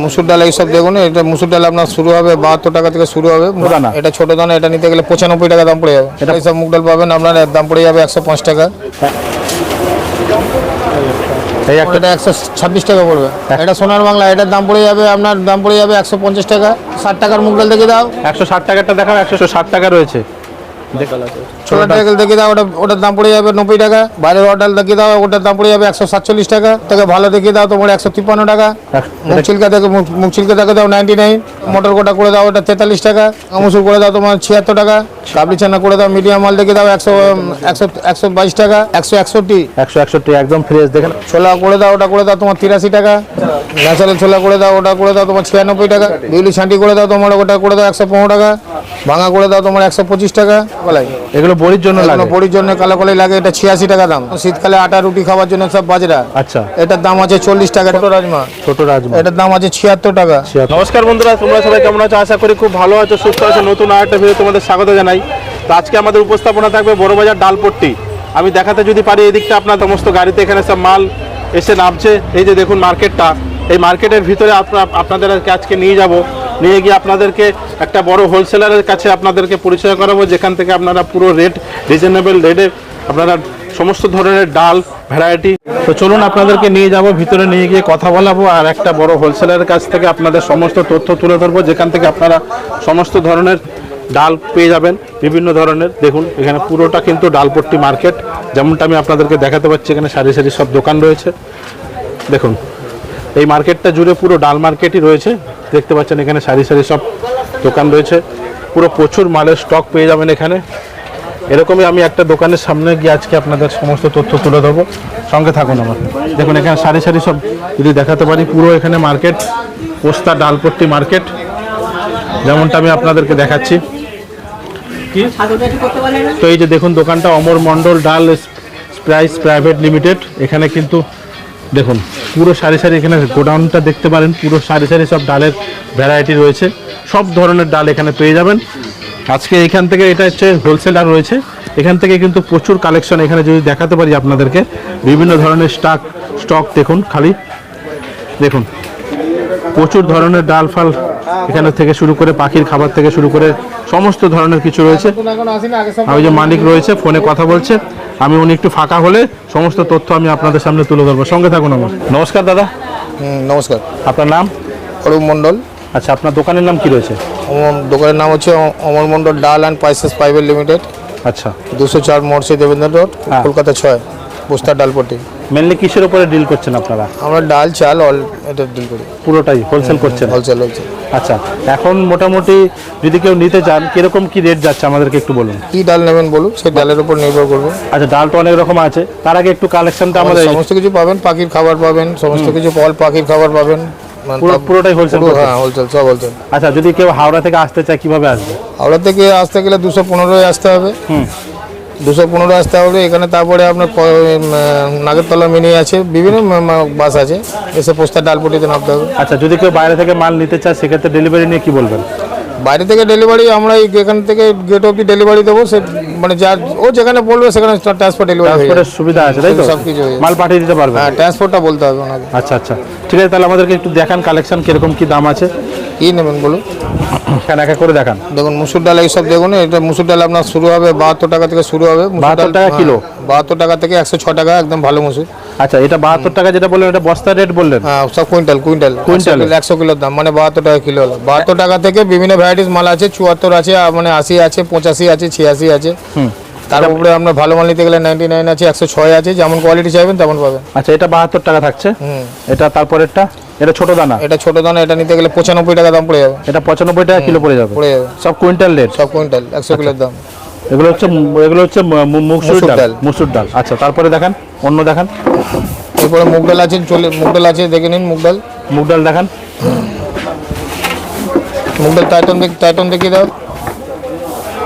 মুসুর ডাল এইসব দেখুন এটা মুসুর ডাল আপনার শুরু হবে বাহাত্তর টাকা থেকে শুরু হবে? এটা ছোট দানা এটা নিতে গেলে পঁচানব্বই টাকা দাম পড়ে যাবে। এটা এইসব মুগ ডাল পাবেন আপনার দাম পড়ে যাবে একশো পাঁচ টাকা। এই একটা একশো ছাব্বিশ টাকা পড়বে। এটা সোনার বাংলা এটার দাম পড়ে যাবে আপনার দাম পড়ে যাবে একশো পঞ্চাশ টাকা। ষাট টাকার মুগ ডাল দেখে দাও। একশো ষাট টাকারটা দেখাও একশো ষাট টাকা রয়েছে। ছোলা টাকা দেখে দাও ওটা ওটার দাম পড়ে যাবে নব্বই টাকা। বাইরের ডাল দেখে দাও ওটার দাম পড়ে যাবে একশো সাতচল্লিশ টাকা। থেকে ভালো দেখে দাও তোমার একশো তিপ্পান্ন টাকা। ছিলকা দেখে। ছিলকা দেখে দাও নাইনটি নাইন মটর গোটা করে দাও ওটা তেতাল্লিশ টাকা। আমসুর করে দাও তোমার ছিয়াত্তর টাকা। কাবলি চানা করে দাও মিডিয়াম মাল দেখে দাও একশো একশো একশো বাইশ টাকা একশো একষট্টি। একশো একষট্টি একদম ফ্রেশ দেখেন ছোলা করে দাও ওটা করে দাও তোমার তিরাশি টাকা। ন্যাচারাল ছোলা করে দাও ওটা করে দাও তোমার ছিয়ানব্বই টাকা। বিউলি ছাঁটি করে দাও তোমার ওটা করে দাও একশো পনেরো টাকা। ভাঙা করে দাও তোমার একশো পঁচিশ টাকা। এগুলো বড়ির জন্য লাগে? বড়ির জন্য কালো কলাই লাগে এটা ছিয়াশি টাকা দাম। শীতকালে আটা রুটি খাওয়ার জন্য সব বাজরা। আচ্ছা। এটার দাম আছে চল্লিশ টাকা। ছোট রাজমা। ছোট রাজমা। এটার দাম আছে ছিয়াত্তর টাকা। নমস্কার বন্ধুরা তোমরা সবাই কেমন আছো? আশা করি খুব ভালো আছো সুস্থ আছো। নতুন আরেকটা ভিডিও তোমাদের স্বাগত জানাই। তো আজকে আমাদের উপস্থাপনা থাকবে বড়বাজার ডালপট্টি। আমি দেখাতে যদি পারি এদিকটা আপনার সমস্ত গাড়িতে এখানে সব মাল এসে নামছে। এই যে দেখুন মার্কেটটা। এই মার্কেটের ভিতরে আপনা- আপনাদের আজকে নিয়ে যাব। নিয়ে গিয়ে আপনাদেরকে একটা বড় হোলসেলারের কাছে আপনাদেরকে পরিচয় করাবো, যেখান থেকে আপনারা পুরো রেট রিজনেবল রেটে আপনারা সমস্ত ধরনের ডাল ভ্যারাইটি তো চলুন আপনাদেরকে নিয়ে যাব, ভিতরে নিয়ে গিয়ে কথা বলাবো, আর একটা বড় হোলসেলারের কাছ থেকে আপনাদের সমস্ত তথ্য তুলে ধরবো, যেখান থেকে আপনারা সমস্ত ধরনের ডাল পেয়ে যাবেন, বিভিন্ন ধরনের। দেখুন, এখানে পুরোটা কিন্তু ডালপট্টি মার্কেট, যেমনটা আমি আপনাদেরকে দেখাতে পাচ্ছি, এখানে সারি সারি সব দোকান রয়েছে। দেখুন এই মার্কেটটা জুড়ে পুরো ডাল মার্কেটই রয়েছে। দেখতে পাচ্ছেন এখানে সারি সারি সব দোকান রয়েছে। পুরো প্রচুর মালের স্টক পেয়ে যাবেন এখানে। এরকমই আমি একটা দোকানের সামনে গিয়ে আজকে আপনাদের সমস্ত তথ্য তুলে ধরবো। সঙ্গে থাকুন আমার। দেখুন এখানে সারি সারি সব যদি দেখাতে পারি পুরো এখানে মার্কেট পোস্তা ডালপট্টি মার্কেট। যেমনটা আমি আপনাদেরকে দেখাচ্ছি। তো এই যে দেখুন দোকানটা অমর মণ্ডল ডাল প্রাইস প্রাইভেট লিমিটেড। এখানে কিন্তু দেখুন, পুরো সারি সারি এখানে গোডাউনটা দেখতে পারেন, পুরো সারি সারি সব ডালের ভ্যারাইটি রয়েছে। সব ধরনের ডাল এখানে পেয়ে যাবেন। আজকে এখান থেকে এটা হচ্ছে হোলসেলার রয়েছে। এখান থেকে কিন্তু প্রচুর কালেকশন এখানে যদি দেখাতে পারি আপনাদেরকে, বিভিন্ন ধরনের স্টক স্টক দেখুন খালি। দেখুন প্রচুর ধরনের ডাল ফাল এখানে থেকে শুরু করে পাখির খাবার থেকে শুরু করে সমস্ত ধরনের কিছু রয়েছে। ওই যে মালিক রয়েছে ফোনে কথা বলছে। আমি উনি একটু ফাঁকা হলে সমস্ত তথ্য আমি আপনাদের সামনে তুলে ধরবো। সঙ্গে থাকুন আমার। নমস্কার দাদা। নমস্কার। আপনার নাম? অরূপ মণ্ডল। আচ্ছা আপনার দোকানের নাম কি রয়েছে? দোকানের নাম হচ্ছে অমর মণ্ডল ডাল অ্যান্ড স্পাইসেস প্রাইভেট লিমিটেড। আচ্ছা। দুশো চার মর্সি দেবেন্দ্র রোড হ্যাঁ। কলকাতা ছয় পোস্টার ডালপট্টি। মেনলি কিসের উপরে ডিল করছেন আপনারা? আমরা ডাল চাল অল এটা ডিল করি। পুরোটাই হোলসেল করছেন? হোলসেল হোলসেল আচ্ছা এখন মোটামুটি যদি কেউ নিতে চান কীরকম কি রেট যাচ্ছে আমাদেরকে একটু বলুন? কি ডাল নেবেন বলুন? সেই ডালের উপর নির্ভর করবে। আচ্ছা ডাল তো অনেক রকম আছে। তার আগে একটু কালেকশনটা আমাদের সমস্ত কিছু পাবেন পাখির খাবার পাবেন সমস্ত কিছু ফল পাখির খাবার পাবেন মানে পুরো পুরোটাই হোলসেল হ্যাঁ হোলসেল সব হোলসেল আচ্ছা যদি কেউ হাওড়া থেকে আসতে চায় কীভাবে আসবে? হাওড়া থেকে আসতে গেলে দুশো পনেরোয় আসতে হবে। হুম। দুশো পনেরো আসতে হবে এখানে তারপরে আপনার নাগরতলা মিনি আছে বিভিন্ন বাস আছে এসে পোস্টার ডালপটিতে নামতে হবে। আচ্ছা যদি কেউ বাইরে থেকে মাল নিতে চায় সেক্ষেত্রে ডেলিভারি নিয়ে কি বলবেন? বাইরে থেকে ডেলিভারি আমরা এই এখান থেকে গেট অব্দি ডেলিভারি দেবো সে মানে যা ও যেখানে বলবে সেখানে ট্রান্সপোর্ট ডেলিভারি ট্রান্সপোর্টের সুবিধা আছে তাই তো? সব কিছু মাল পাঠিয়ে দিতে পারবে হ্যাঁ ট্রান্সপোর্টটা বলতে হবে ওনাকে। আচ্ছা আচ্ছা। ঠিক আছে তাহলে আমাদেরকে একটু দেখান কালেকশন কীরকম কী দাম আছে। কী নেবেন বলুন? এখানে একা করে দেখান। দেখুন মুসুর ডাল এইসব দেখুন এটা মুসুর ডাল আপনার শুরু হবে বাহাত্তর টাকা থেকে শুরু হবে। মুসুর 72 ডাল- টাকা হ্যাঁ, কিলো? বাহাত্তর টাকা থেকে একশো ছ টাকা একদম ভালো মুসুর। আচ্ছা এটা বাহাত্তর টাকা যেটা বললেন এটা বস্তার রেট বললেন? হ্যাঁ সব কুইন্টাল কুইন্টাল। কুইন্টাল? একশো কিলোর দাম মানে বাহাত্তর টাকা কিলো হলো। বাহাত্তর টাকা থেকে বিভিন্ন ভ্যারাইটিস মাল আছে চুয়াত্তর আছে মানে আশি আছে পঁচাশি আছে ছিয়াশি আছে। তার উপরে আপনার ভালো মাল নিতে গেলে নাইনটি নাইন আছে একশো ছয় আছে যেমন কোয়ালিটি চাইবেন তেমন পাবেন। আচ্ছা এটা বাহাত্তর টাকা থাকছে? এটা তারপরেরটা? এটা ছোট দানা। এটা ছোট দানা এটা নিতে গেলে পঁচানব্বই টাকা দাম পড়ে যাবে। এটা পঁচানব্বই টাকা কিলো পড়ে যাবে। পড়ে যাবে। সব কুইন্টাল রেট? সব কুইন্টাল একশো কিলোর দাম। এগুলো হচ্ছে এগুলো হচ্ছে মুসুর ডাল। মুসুর ডাল। আচ্ছা তারপরে দেখান অন্য দেখান। এরপরে মুগ ডাল আছে চলে মুগ ডাল আছে দেখে নিন মুগ ডাল। মুগ ডাল দেখান। মুগ ডাল টাইটন দেখ টাইটন দেখিয়ে দাও।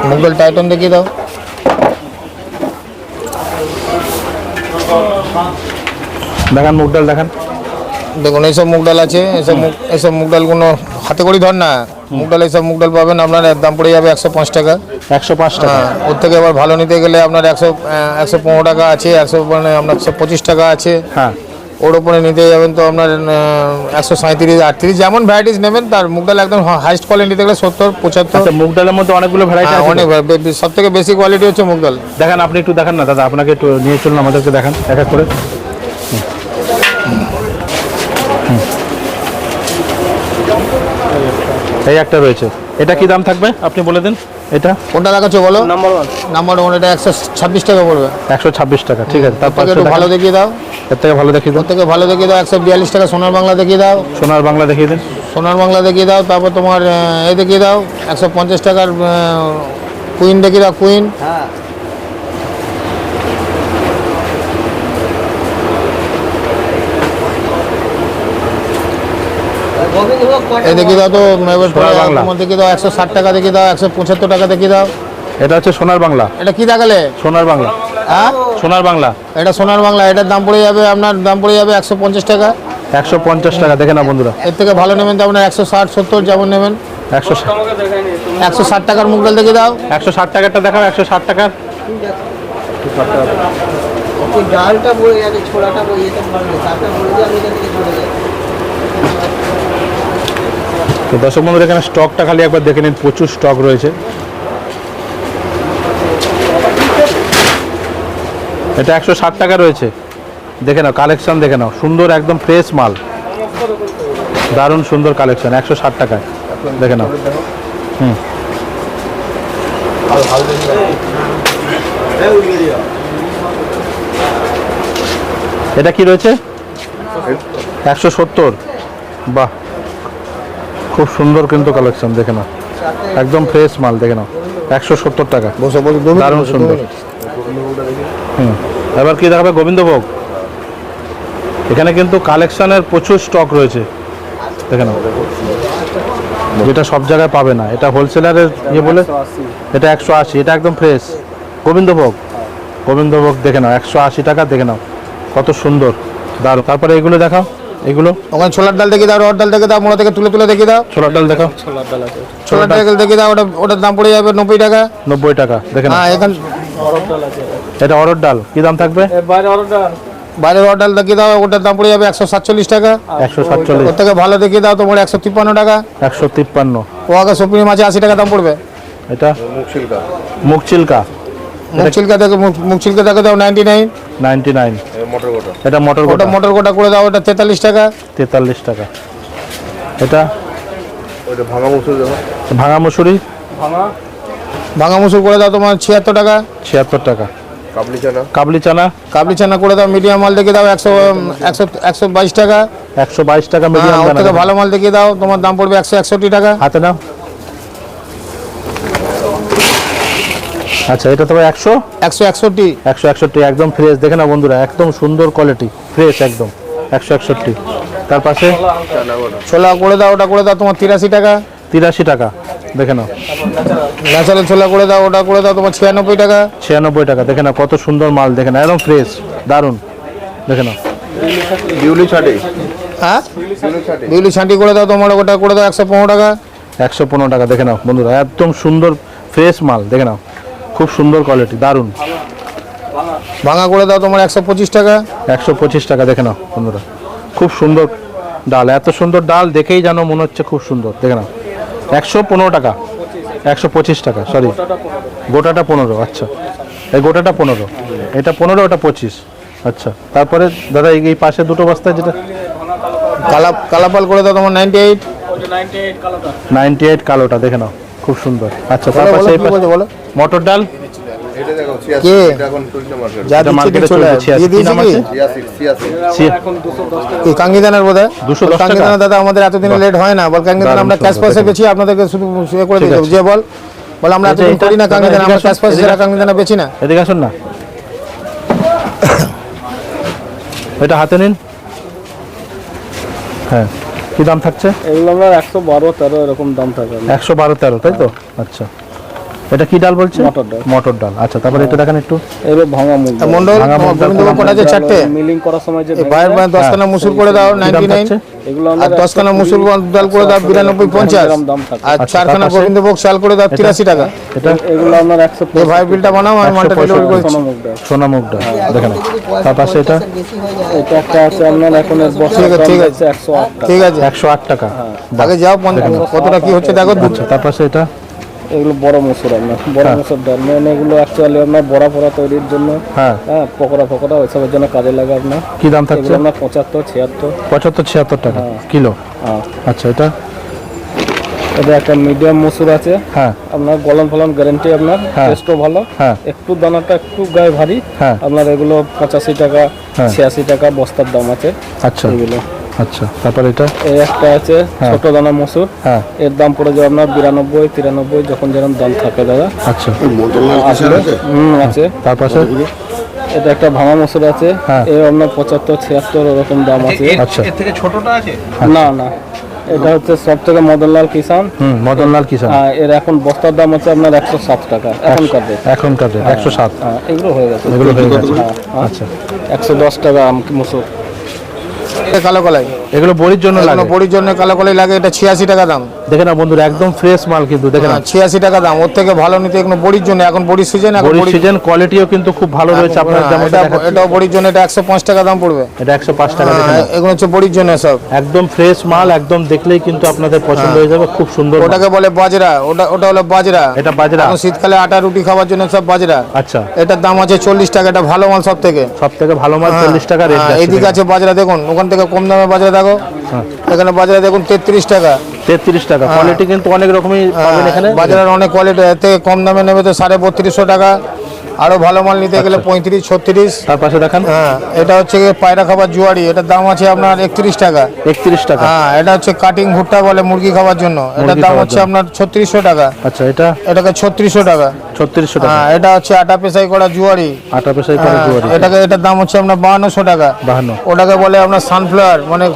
মুগ ডাল টাইটন দেখিয়ে দাও। দেখান মুগ ডাল দেখান। দেখুন এইসব মুগ ডাল আছে এইসব মুগ এইসব মুগ ডালগুলো হাতে করে ধর না। মুগ ডাল এইসব মুগ ডাল পাবেন আপনার দাম পড়ে যাবে একশো পাঁচ টাকা। একশো পাঁচ টাকা। হ্যাঁ ওর থেকে আবার ভালো নিতে গেলে আপনার একশো একশো পনেরো টাকা আছে একশো মানে আপনার একশো পঁচিশ টাকা আছে। হ্যাঁ। ওর ওপরে নিতে যাবেন তো আপনার একশো সাঁত্রিশ আটত্রিশ যেমন ভ্যারাইটিস নেবেন তার মুগ ডাল একদম হাইস্ট কোয়ালিটি নিতে গেলে সত্তর পঁচাত্তর। আচ্ছা মুগ ডালের মধ্যে অনেকগুলো ভ্যারাইটি অনেক সব থেকে বেশি কোয়ালিটি হচ্ছে মুগ ডাল। দেখেন আপনি একটু দেখান না দাদা আপনাকে একটু নিয়ে চলুন আমাদেরকে দেখান এক এক করে হুম। হুম। এই একটা রয়েছে। এটা কি দাম থাকবে? আপনি বলে দিন। এটা? কোনটা দেখাচ্ছ বলো? নাম্বার ওয়ান নাম্বার ওয়ান এটা একশো ছাব্বিশ টাকা পড়বে। একশো ছাব্বিশ টাকা ঠিক আছে। তারপর একটু ভালো দেখিয়ে দাও। এর থেকে ভালো দেখিয়ে দাও থেকে ভালো দেখিয়ে দাও একশো বিয়াল্লিশ টাকা সোনার বাংলা দেখিয়ে দাও। সোনার বাংলা দেখিয়ে দিন। সোনার বাংলা দেখিয়ে দাও তারপর তোমার এ দেখিয়ে দাও একশো পঞ্চাশ টাকার কুইন দেখিয়ে দাও কুইন এ দেখিয়ে দাও তো। তোমার দেখিয়ে দাও একশো ষাট টাকা দেখিয়ে দাও একশো পঁচাত্তর টাকা দেখিয়ে দাও। এটা হচ্ছে সোনার বাংলা। এটা কি দেখালে? সোনার বাংলা। হ্যাঁ? সোনার বাংলা। এটা সোনার বাংলা এটার দাম পড়ে যাবে আপনার দাম পড়ে যাবে একশো পঞ্চাশ টাকা। একশো পঞ্চাশ টাকা দেখে না বন্ধুরা। এর থেকে ভালো নেবেন তো আপনার একশো ষাট সত্তর যেমন নেবেন। একশো একশো ষাট টাকার মুগ ডাল দেখিয়ে দাও। একশো ষাট টাকারটা দেখাও একশো ষাট টাকার। ডালটা বয়ে যাবে ছোলাটা বয়ে যেতে পারবে তারটা বলে দিয়ে আমি এখান থেকে চলে যাই তো দর্শক বন্ধুরা, এখানে স্টকটা খালি একবার দেখে নিন, প্রচুর স্টক রয়েছে। এটা একশো ষাট টাকা রয়েছে। দেখে নাও কালেকশন দেখে নাও, সুন্দর একদম ফ্রেশ মাল। দারুণ সুন্দর কালেকশন একশো ষাট টাকায়। দেখে নাও। হুম। এটা কি রয়েছে? একশো সত্তর। বাহ। খুব সুন্দর কিন্তু কালেকশন দেখে নাও। একদম ফ্রেশ মাল দেখে নাও। একশো সত্তর টাকা। দারুণ সুন্দর। হুম। এবার কি দেখাবে গোবিন্দভোগ? এখানে কিন্তু কালেকশনের প্রচুর স্টক রয়েছে। দেখে নাও। যেটা সব জায়গায় পাবে না। এটা হোলসেলারের ইয়ে বলে? এটা একশো আশি এটা একদম ফ্রেশ গোবিন্দভোগ? গোবিন্দভোগ দেখে নাও একশো আশি টাকা দেখে নাও। কত সুন্দর। দারুণ। তারপরে এগুলো দেখাও। এগুলো? ওখানে ছোলার ডাল দেখিয়ে দাও রড ডাল দেখিয়ে দাও মোড়া থেকে তুলে তুলে দেখিয়ে দাও। ছোলার ডাল দেখাও। ছোলার ডাল দেখিয়ে দাও ওটা ওটার দাম পড়ে যাবে নব্বই টাকা। নব্বই টাকা দেখে নাও। হ্যাঁ এখান এটা অরড় ডাল কি দাম থাকবে? বাইরের রড ডাল। দেখিয়ে দাও ওটার দাম পড়ে যাবে একশো সাতচল্লিশ টাকা। একশো সাতচল্লিশ। ওর থেকে ভালো দেখিয়ে দাও তোমার একশো তিপ্পান্ন টাকা। একশো তিপ্পান্ন। ও আগে সপিনি মাছে আশি টাকা দাম পড়বে। এটা? মুখ চিল্কা মুখ চিলকা থেকে মুখ- মুখ চিলকা দেখে দাও নাইনটি নাইন নাইনটি নাইন এটা মটর ওটা গোটা। মোটর গোটা করে দাও ওটা তেতাল্লিশ টাকা। তেতাল্লিশ টাকা। এটা? ভাঙা মুসুরি ভাঙা মুসুর? করে দাও তোমার ছিয়াত্তর টাকা। ছিয়াত্তর টাকা। কাবলি চানা। কাবলি চানা? করে দাও মিডিয়াম মাল দেখিয়ে দাও একশো একশো একশো বাইশ টাকা। একশো বাইশ টাকা হ্যাঁ, মিডিয়াম ওর ভালো মাল দেখিয়ে দাও তোমার দাম পড়বে একশো একষট্টি টাকা। হাতে নাও। আচ্ছা এটা তবে একশো? একশো একষট্টি। একশো একষট্টি একদম ফ্রেশ দেখে না বন্ধুরা একদম সুন্দর কোয়ালিটি ফ্রেশ একদম। একশো একষট্টি। তার পাশে? ছোলা করে দাও ওটা করে দাও তোমার তিরাশি টাকা। তিরাশি টাকা দেখে নাও। ন্যাচারাল ছোলা করে দাও ওটা করে দাও তোমার ছিয়ানব্বই টাকা। ছিয়ানব্বই টাকা দেখে নাও কত সুন্দর মাল দেখে নাও একদম ফ্রেশ দারুণ দেখে নাও। বিউলি ছাটি। হ্যাঁ? বিউলি ছাঁটি। করে দাও তোমার ওটা করে দাও একশো পনেরো টাকা। একশো পনেরো টাকা দেখে নাও বন্ধুরা একদম সুন্দর ফ্রেশ মাল দেখে নাও। খুব সুন্দর কোয়ালিটি দারুণ। ভাঙা করে দাও তোমার একশো পঁচিশ টাকা। একশো পঁচিশ টাকা দেখে নাও বন্ধুরা। খুব সুন্দর ডাল এত সুন্দর ডাল দেখেই যেন মনে হচ্ছে খুব সুন্দর দেখে নাও। একশো পনেরো টাকা একশো পঁচিশ টাকা সরি গোটাটা পনেরো আচ্ছা। এই গোটাটা পনেরো এটা পনেরো ওটা পঁচিশ আচ্ছা। তারপরে দাদা এই এই পাশে দুটো বস্তা যেটা কালা কালাপাল করে দাও তোমার নাইনটি এইট নাইনটি এইট কালোটা দেখে নাও। খুব সুন্দর। আচ্ছা তার বলো, পাশে এই পাশে বলো। মটর ডাল? কে? যা দিচ্ছে চলে চলছে আয়। দিয়ে কি? দিয়েছে নাম কি কি কাঙ্গিদানার বোধ হয় কাঙ্গিদানা দাদা আমাদের এতদিনে লেট হয় না। বল কাঙ্গিদানা আমরা ক্যাশ পয়সা বেছি আপনাদেরকে শুধু ইয়ে করে যে বল বল আমরা এতদিন এটা- করি না কাঙ্গিদানা আমরা ক্যাশ পয়সা ছাড়া কাঙ্গিদানা বেছি না। এদিকে আসুন না। এটা হাতে নিন। হ্যাঁ। কি দাম থাকছে? এগুলো আমরা একশো বারো তেরো এরকম দাম থাকে। একশো বারো তেরো তাই তো? আচ্ছা। এটা কি ডাল বলছে মটর ডাল। মটর ডাল। আচ্ছা তারপরে এটা দেখেন একটু। এবার ভাঙা মুগ মন্ডল গোবিন্দভোগ কটা আছে চারটে? মিলিং করার সময় যে এই ভাইয়ের ভাই দশখানা মুসুর করে দাও কি দাম নাইনটি নাইন। থাকছে? এগুলো আর দশখানা মুসুর ডাল করে দাও বিরানব্বই পঞ্চাশ। গ্রাম দাম থাকে আর আচ্ছা, চারখানা তার পাশে? গোবিন্দভোগ চাল করে দাও তিরাশি টাকা। এটা এগুলো আপনার একশো এই ভাই বিলটা বানাও আমি মালটা ডেলিভারি করছি। সোনা মুগ ডাল সোনা মুগ ডাল দেখেন তার পাশে এটা হয়ে এটা একটা আছে আপনার এখন বছর ঠিক আছে, ঠিক আছে। একশো আট টাকা ঠিক আছে। একশো আট টাকা। আগে যাও পঞ্চাশ কতটা কি হচ্ছে দেখো। আচ্ছা তার পাশে এটা এগুলো বড় মসুর আপনার বড় মসুর ডাল। মানে এগুলো অ্যাকচুয়ালি আপনার বড়া ফড়া তৈরির জন্য হ্যাঁ। হ্যাঁ পকোড়া ফকোড়া ওইসবের জন্য কাজে লাগে আপনার। কি দাম থাকছে? আপনার পঁচাত্তর ছিয়াত্তর। পঁচাত্তর ছিয়াত্তর টাকা কিলো? হ্যাঁ। আচ্ছা এটা? এটা একটা মিডিয়াম মসুর আছে। হ্যাঁ। আপনার গলন ফলন গ্যারেন্টি আপনার হ্যাঁ। টেস্টও ভালো। হ্যাঁ। একটু দানাটা একটু গায়ে ভারী। হ্যাঁ। আপনার এগুলো পঁচাশি টাকা হ্যাঁ। ছিয়াশি টাকা বস্তার দাম আছে। আচ্ছা। এগুলো। আচ্ছা তারপরে এটা? এই একটা আছে হ্যাঁ। ছোট দানা মসুর। হ্যাঁ। এর দাম পড়ে যাবে আপনার বিরানব্বই তিরানব্বই যখন যেরকম দাম থাকে দাদা। আচ্ছা। আসলে হুম আছে। তার পাশে? এটা একটা ভাঙা মসুর আছে। হ্যাঁ। এর আপনার পঁচাত্তর ছিয়াত্তর ওরকম দাম আছে। আচ্ছা। থেকে ছোটটা আছে? না না। এটা হচ্ছে সব থেকে মদনলাল কিষান হুম মদনলাল কিষান এর এখন বস্তার দাম হচ্ছে আপনার একশো সাত টাকা এখনকার রেট এখনকার রেট একশো সাত হ্যাঁ, এগুলো হয়ে গেছে। এগুলো হয়ে গেছে। হ্যাঁ, হ্যাঁ। আচ্ছা। একশো দশ টাকা আম মসুর। কালো কলাই। এগুলো বড়ির জন্য লাগে। বড়ির জন্য কালো কলাই লাগে এটা ছিয়াশি টাকা দাম। দেখে না বন্ধুরা একদম ফ্রেশ মাল কিন্তু দেখে না। ছিয়াশি টাকা দাম ওর থেকে ভালো নিতে এগুলো বড়ির জন্য এখন বড়ির সিজন এখন বড়ির সিজন কোয়ালিটিও কিন্তু খুব ভালো রয়েছে আপনার হ্যাঁ, যেমন এটা এটাও বড়ির জন্য এটা একশো পাঁচ টাকা দাম পড়বে। এটা একশো পাঁচ টাকা হ্যাঁ, এগুলো হচ্ছে বড়ির জন্য সব। একদম ফ্রেশ মাল একদম দেখলেই কিন্তু আপনাদের পছন্দ হয়ে। যাবে খুব সুন্দর ওটাকে বলে বাজরা ওটা ওটা হলো বাজরা। এটা বাজরা। শীতকালে আটা রুটি খাওয়ার জন্য সব বাজরা। আচ্ছা। এটার দাম আছে চল্লিশ টাকা এটা ভালো মাল সব থেকে সব থেকে ভালো মাল চল্লিশ টাকা রেট হ্যাঁ, এইদিকে আছে বাজরা দেখুন ওখান থেকে কম দামে বাজরা দেখো। হ্যাঁ। এখানে বাজারে দেখুন তেত্রিশ টাকা। তেত্রিশ টাকা। কোয়ালিটি কিন্তু অনেক রকমই পাবেন এখানে। হ্যাঁ, বাজারের অনেক কোয়ালিটি এতে কম দামে নেবে তো সাড়ে বত্রিশশো টাকা। আরও ভালো মাল নিতে গেলে পঁয়ত্রিশ ছত্রিশ। তার পাশে দেখান। হ্যাঁ এটা হচ্ছে পায়রা খাবার জুয়ারি এটার দাম আছে আপনার একত্রিশ টাকা। একত্রিশ টাকা। হ্যাঁ এটা হচ্ছে কাটিং ভুট্টা বলে মুরগি খাওয়ার জন্য। এটার দাম হচ্ছে আপনার ছত্রিশশো টাকা। আচ্ছা এটা? এটাকে ছত্রিশশো টাকা। ছত্রিশশো টাকা। হ্যাঁ এটা হচ্ছে আটা পেশাই করা জুয়ারি। আটা পেশাই করে হ্যাঁ, জুয়ারি। এটাকে এটার দাম হচ্ছে আপনার বাহান্নশো টাকা। বাহান্ন। ওটাকে বলে আপনার সানফ্লাওয়ার মানে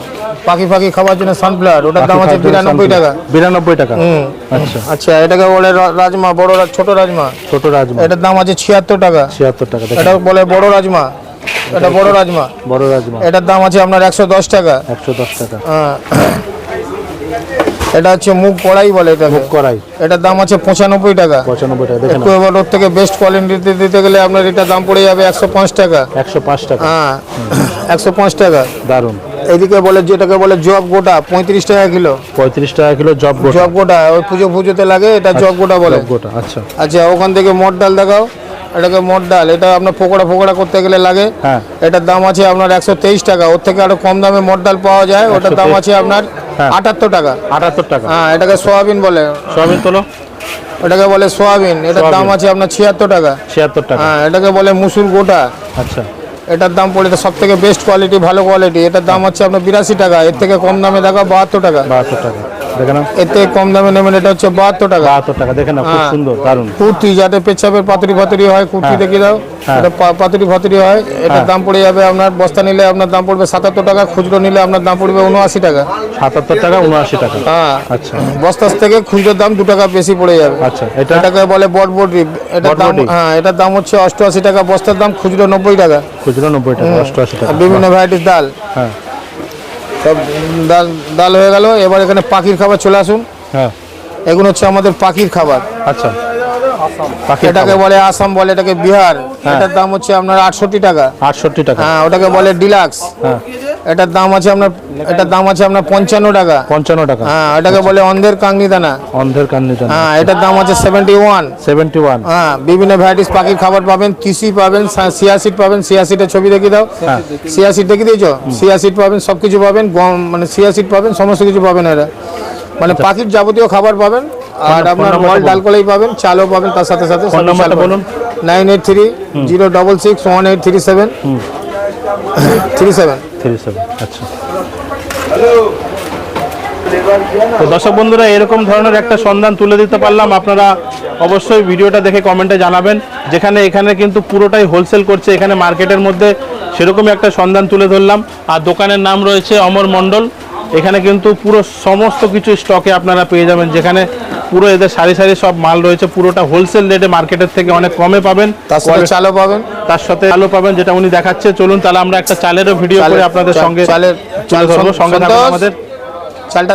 পাখি পাখি খাওয়ার জন্য সানফ্লাওয়ার ওটার দাম আছে বিরানব্বই টাকা। বিরানব্বই টাকা। হুম আচ্ছা। আচ্ছা এটাকে বলে রাজমা বড় ছোট রাজমা? ছোট রাজমা। এটার দাম আছে ছিয়াত্তর টাকা। ছিয়াত্তর টাকা। এটা বলে বড় রাজমা। এটা বড় রাজমা। বড় রাজমা। এটার দাম আছে আপনার একশো দশ টাকা। একশো দশ টাকা। হ্যাঁ। এটা হচ্ছে মুগ কড়াই বলে এটাকে। কড়াই। এটার দাম আছে পঁচানব্বই টাকা। পঁচানব্বই টাকা দেখেন। একটু এবার ওর থেকে বেস্ট কোয়ালিটি দিতে গেলে আপনার এটা দাম পড়ে যাবে একশো পাঁচ টাকা। একশো পাঁচ টাকা। হ্যাঁ একশো পাঁচ টাকা। দারুণ এদিকে বলে যেটাকে বলে জব গোটা পঁয়ত্রিশ টাকা কিলো। পঁয়ত্রিশ টাকা কিলো জব গোটা। জব গোটা ওই পুজো পুজোতে লাগে এটা জব গোটা বলে। গোটা আচ্ছা। আচ্ছা ওখান থেকে মট ডাল দেখাও। এটাকে মট ডাল এটা আপনার পকোড়া ফোকোড়া করতে গেলে লাগে। হ্যাঁ। এটার দাম আছে আপনার একশো তেইশ টাকা। ওর থেকে আরও কম দামে মট ডাল পাওয়া যায়। ওটার দাম আছে আপনার হ্যাঁ। আটাত্তর টাকা। আটাত্তর টাকা। হ্যাঁ এটাকে সোয়াবিন বলে। সয়াবিন তোলো। এটাকে বলে সোয়াবিন। এটার দাম আছে আপনার ছিয়াত্তর টাকা। ছিয়াত্তর টাকা। হ্যাঁ এটাকে বলে মুসুর গোটা। আচ্ছা। এটার দাম পড়ে সব থেকে বেস্ট কোয়ালিটি ভালো কোয়ালিটি এটার দাম হচ্ছে আপনার বিরাশি টাকা, এর থেকে কম দামে দেখা বাহাত্তর টাকা। বাহাত্তর টাকা। দেখে থেকে কম দামে নেবেন এটা হচ্ছে বাহাত্তর টাকা। বাহাত্তর টাকা দেখে না খুব হ্যাঁ। সুন্দর দারুণ কুর্তি যাতে পেচ্ছাপের পাতুরি ফাতুরি হয় কুর্তি হ্যাঁ। দেখিয়ে দাও। হ্যাঁ। এটা পাতুরি ফাতুরি হয় এটার। দাম পড়ে যাবে আপনার বস্তা নিলে আপনার দাম পড়বে সাতাত্তর টাকা খুচরো নিলে আপনার দাম পড়বে উনআশি টাকা। সাতাত্তর টাকা উনআশি টাকা। হ্যাঁ। আচ্ছা। বস্তার থেকে খুচরোর দাম দু টাকা বেশি পড়ে যাবে। আচ্ছা এটা এটাকে বলে বটবটি এটার দাম হ্যাঁ এটার দাম হচ্ছে অষ্টআশি টাকা বস্তার দাম খুচরো নব্বই টাকা। খুচরো নব্বই টাকা অষ্টআশি টাকা। বিভিন্ন ভ্যারাইটিস ডাল। হ্যাঁ। সব ডাল ডাল হয়ে গেল। এবার এখানে পাখির খাবার চলে আসুন। হ্যাঁ। এগুলো হচ্ছে আমাদের পাখির খাবার। আচ্ছা। পাখি এটাকে বলে আসাম বলে এটাকে বিহার। হ্যাঁ। এটার দাম হচ্ছে আপনার আটষট্টি টাকা। আটষট্টি টাকা। হ্যাঁ ওটাকে বলে ডিলাক্স। হ্যাঁ। এটার দাম আছে আপনার এটার দাম আছে আপনার পঞ্চান্ন টাকা। পঞ্চান্ন টাকা। হ্যাঁ এটাকে বলে অন্ধের কাংনি দানা। অন্ধের জন্য হ্যাঁ এটার দাম আছে সেভেন্টি ওয়ান সেভেন্টি ওয়ান হ্যাঁ বিভিন্ন ভ্যারাইটিস পাখির খাবার পাবেন তিসি পাবেন সিয়াসিড পাবেন সিয়াসিডের ছবি দেখিয়ে দাও। হ্যাঁ। সিয়াসিড দেখিয়ে দিয়েছ? সিয়াসিড পাবেন সব কিছু পাবেন গম মানে সিয়াসিড পাবেন সমস্ত কিছু পাবেন এরা। মানে পাখির যাবতীয় খাবার পাবেন আর আপনার মল বলুন। ডাল কলেই পাবেন চালও পাবেন তার সাথে সাথে বলুন। Nine eight three zero double six one eight three seven আচ্ছা। তো দর্শক বন্ধুরা, এরকম ধরনের একটা সন্ধান তুলে দিতে পারলাম। আপনারা অবশ্যই ভিডিওটা দেখে কমেন্টে জানাবেন। যেখানে এখানে কিন্তু পুরোটাই হোলসেল করছে, এখানে মার্কেটের মধ্যে সেরকমই একটা সন্ধান তুলে ধরলাম। আর দোকানের নাম রয়েছে অমর মণ্ডল। এখানে কিন্তু পুরো সমস্ত কিছু স্টকে আপনারা পেয়ে যাবেন। যেখানে পুরো এদের সারি সারি সব মাল রয়েছে পুরোটা হোলসেল রেটে মার্কেটের থেকে অনেক কমে পাবেন। তার সাথে চালও পাবেন। তার সাথে আলো পাবেন যেটা উনি দেখাচ্ছে। চলুন তাহলে আমরা একটা চালেরও ভিডিও করে আপনাদের সঙ্গে চালের চাল ধরবো। সঙ্গে আমাদের। চালটা